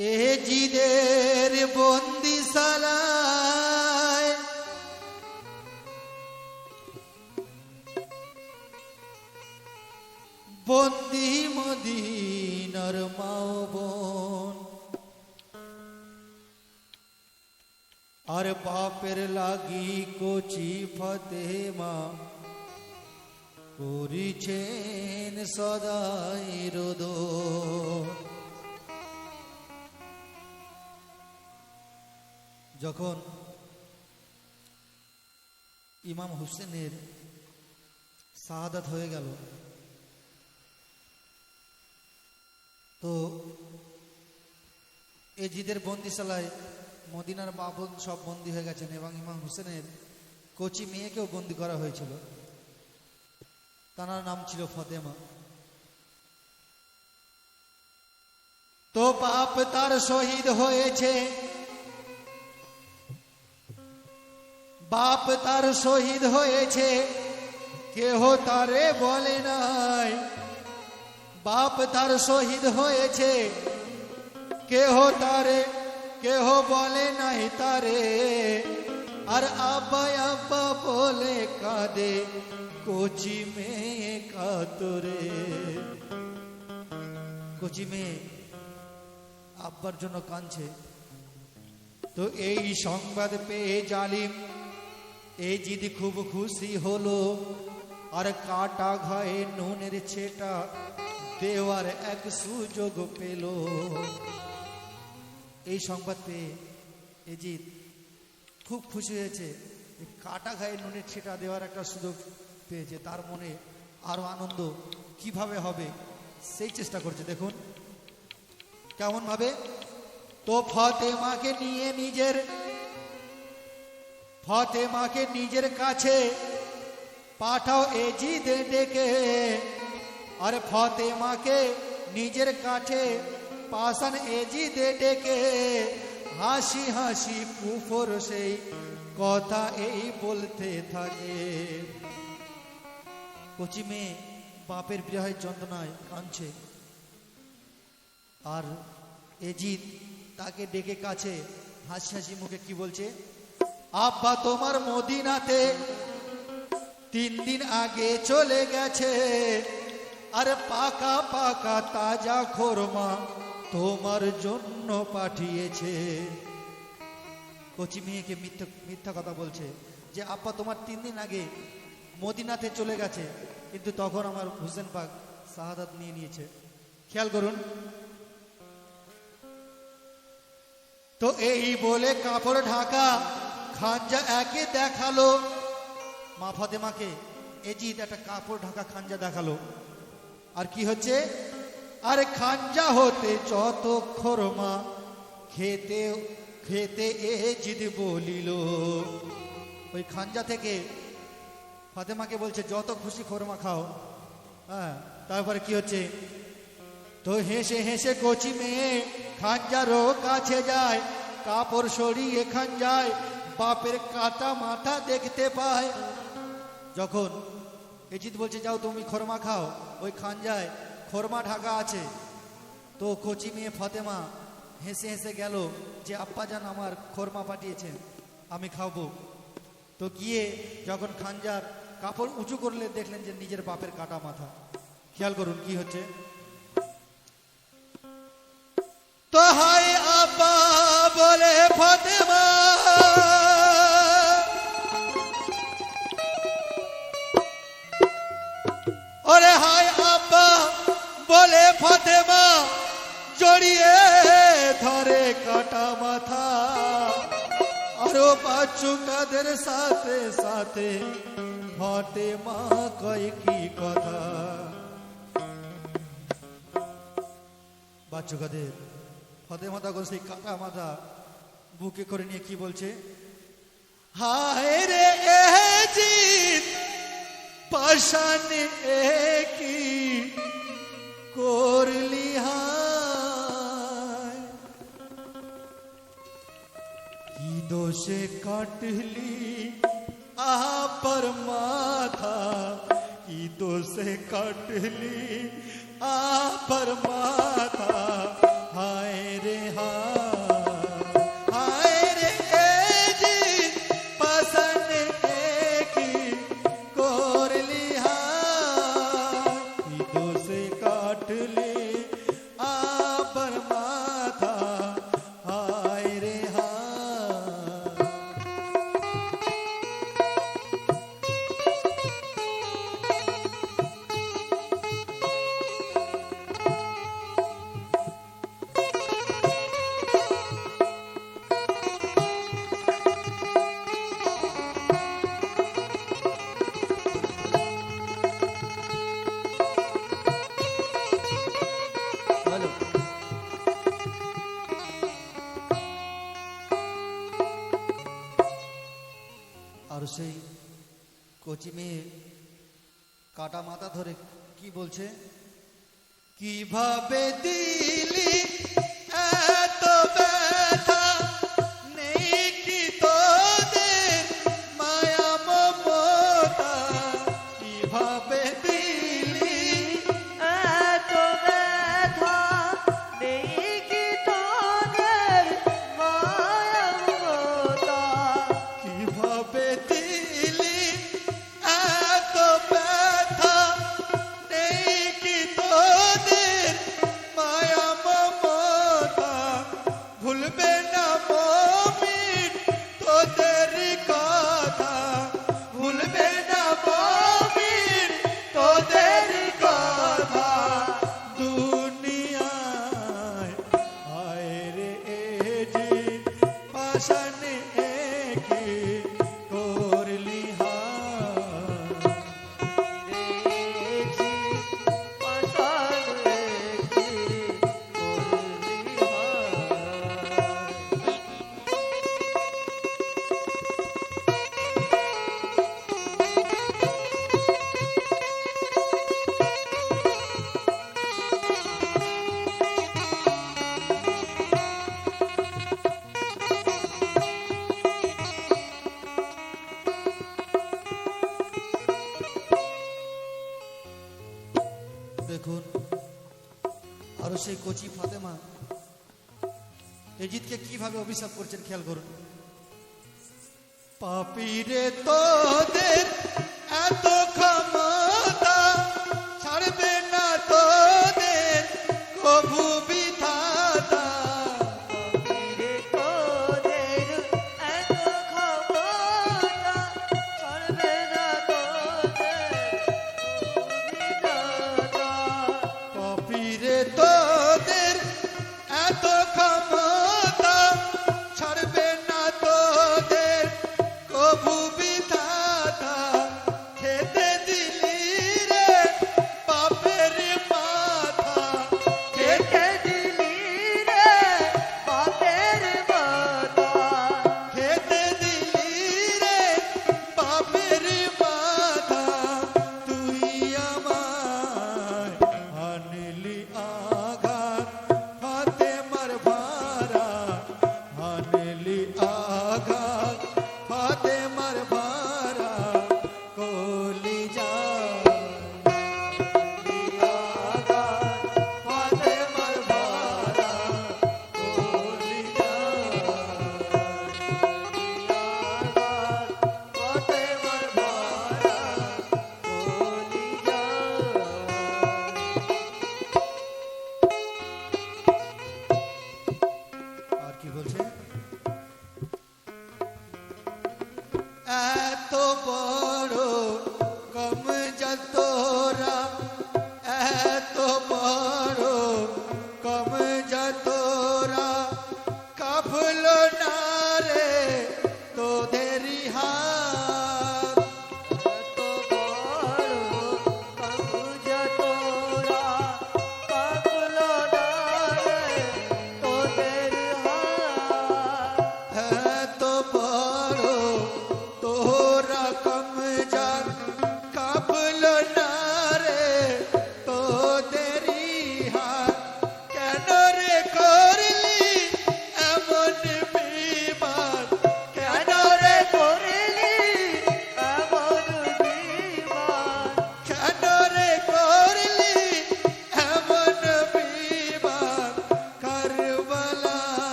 এ জিদের বন্দিশালায় বন্দি মদিনার মাও বোন। আর বাপের লাগি কচি ফতেমা করিছেন সদাই রোদ যখন ইমাম হুসেনের শাহাদাত হয়ে গেল, তো এজিদের বন্দিশালায় মদিনার মা বোন সব বন্দী হয়ে গেছেন এবং ইমাম হুসেনের কোচি মেয়েকেও বন্দি করা হয়েছিল। তার নাম ছিল ফতেমা। তো বাপ তার শহীদ হয়েছে। বাপ তার শহীদ হয়েছে, কেহ তারে বলে নাই। বাপ তার শহীদ হয়েছে, কেহ তারে, কেহ বলে নাই তারে। আর আব্বা আব্বা বলে কাঁদে, কচি মেয়ে কাতরে। কচি মেয়ে, আব্বার জন্য কাঁদছে। তো এই সংবাদ পেয়ে জালিম এই জিদি খুব খুশি হলো, আর কাটা ঘায়ে নুনের ছেটা দেওয়ার এক সুযোগ পেল। এই সংবাদ পেয়ে এজিদ খুব খুশি হয়েছে কাটা ঘায়ে নুনের ছেটা দেওয়ার একটা সুযোগ পেয়েছে। তার মনে আরও আনন্দ কীভাবে হবে, সেই চেষ্টা করছে। দেখুন কেমন ভাবে তো ফতেমাকে নিয়ে নিজের ফতেমাকে নিজের কাছে পাঠাও এজিদে ডেকে। আর ফতেমাকে নিজের কাছে পাশান এজিদে ডেকে। হাসি হাসি কুফর সেই কথা এই বলতে থাকে। কচি মেয়ে বাপের বিরহের যন্ত্রণায় কাঁদছে। আর এজিদ তাকে ডেকে কাছে হাসি হাসি মুখে কি বলছে? আব্বা তোমার মদিনাতে তিন দিন আগে চলে গেছে। আরে পাকা পাকা তাজা খোরমা তোমার জন্য পাঠিয়েছে। কচি মেয়েকে মিথ্যা মিথ্যা কথা বলছে যে, আব্বা তোমার তিন দিন আগে মদিনাতে চলে গেছে। কিন্তু তখন আমার হুসেন পাক শাহাদাত নিয়ে নিয়েছে। খেয়াল করুন। তো এই বলে কাপড় ঢাকা খাঞ্জা একে দেখাল। মা ফাতেমাকে, এজিদ একটা কাপড় ঢাকা খাঞ্জা দেখাল। আর কি হচ্ছে? আরে খাঞ্জা হতে যত খরমা খেতে খেতে এজিদ বলিল। ওই খাঞ্জা থেকে ফাতেমাকে বলছে, যত খুশি খোরমা খাও। হ্যাঁ তারপরে কি হচ্ছে? তো হেসে হেসে কচি মেয়ে খাঞ্জারও কাছে যায়, কাপড় সরিয়ে খাঞ্জায় বাপের কাটা মাথা দেখতে পায়। যখন এজিত বলছে, যাও তুমি খরমা খাও। ওই খাঞ্জায় খরমা ঢাকা আছে। তো কচি মেয়ে ফতেমা হেসে হেসে গেল যে আপ্পাজান আমার খরমা পাঠিয়েছেন, আমি খাব। তো গিয়ে যখন খানজার কাপড় উঁচু করলে দেখলেন যে, নিজের বাপের কাটা মাথা। খেয়াল করুন কি হচ্ছে। তো হাই আব্বা বাচ্চু কাদের সাথে সাথে। ফতেমা কয় কি কথা? বাচ্চু কাদের? ফতেমা তখন সেই কাকা মাথা, বুকে করে নিয়ে কি বলছে? হায় রে এজিদ পাশান কি করলি হায়? কি দোষে কাটলি আপর মাথা কি দোষে কাটলি আপর মাথা হায় রে হায় আর সেই কচি মেয়ে কাটা মাথা ধরে কি বলছে? কীভাবে দিলি কীভাবে অভিশাপ করছেন খেয়াল করুন। পাপিরে তো দে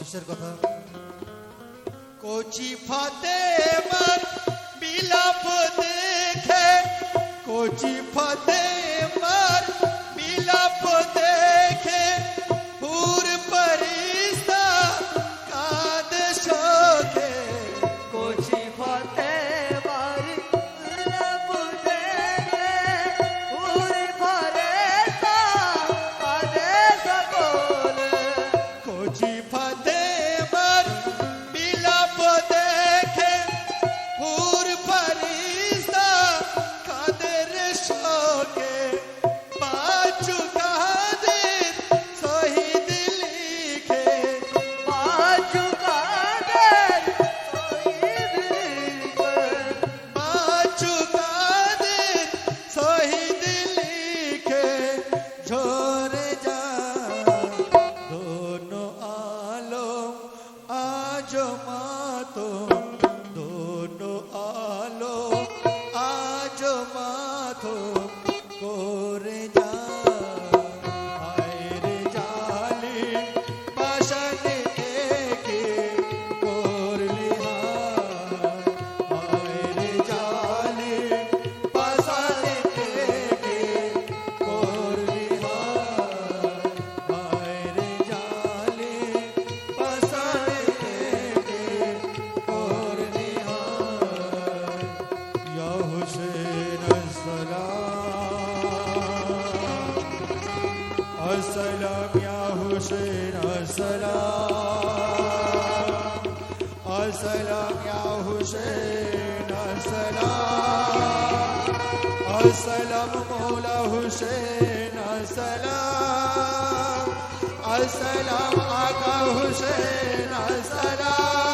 শেষের কথা কোচি ফাতে लप देखे कोची फते السلام السلام مولى حسين السلام السلام آقا حسين السلام